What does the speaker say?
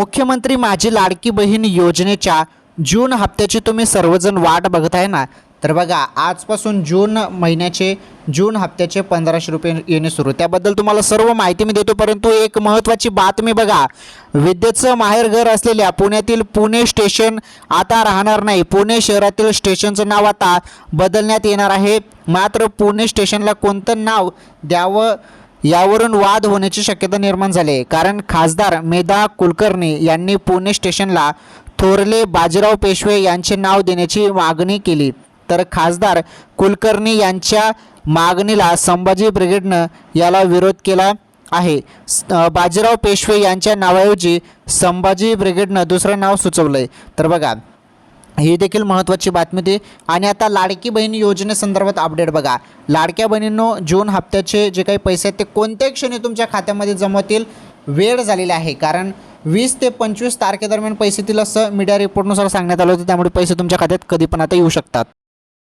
मुख्यमंत्री माझी लाडकी बहीण योजनेच्या जून हप्त्याची तुम्ही सर्वजण वाट बघताय ना? तर बघा आजपासून जून महिन्याचे जून हप्त्याचे पंधराशे रुपये येणे सुरू. त्याबद्दल तुम्हाला सर्व माहिती मी देतो परंतु एक महत्त्वाची बातमी बघा. विद्येचं माहेरघर असलेल्या पुण्यातील पुणे स्टेशन आता राहणार नाही. पुणे शहरातील स्टेशनचं नाव आता बदलण्यात येणार आहे. मात्र पुणे स्टेशनला कोणतं नाव द्यावं यावरून वाद होण्याची शक्यता निर्माण झाली. आहे कारण खासदार मेधा कुलकर्णी यांनी पुणे स्टेशनला थोरले बाजीराव पेशवे यांचे नाव देण्याची मागणी केली. तर खासदार कुलकर्णी यांच्या मागणीला संभाजी ब्रिगेडनं याला विरोध केला आहे. बाजीराव पेशवे यांच्या नावाऐवजी संभाजी ब्रिगेडनं दुसरं नाव सुचवलं आहे तर बघा ही देखील महत्त्वाची बातमी होती. आणि आता लाडकी बहीण योजनेसंदर्भात अपडेट बघा. लाडक्या बहिणींनो जून हप्त्याचे जे काही पैसे आहेत ते कोणत्याही क्षणी तुमच्या खात्यामध्ये जमवतील वेळ झालेली आहे. कारण वीस ते पंचवीस तारखेदरम्यान पैसे येतील असं मीडिया रिपोर्टनुसार सांगण्यात आलं होतं. त्यामुळे पैसे तुमच्या खात्यात कधी पण आता येऊ शकतात.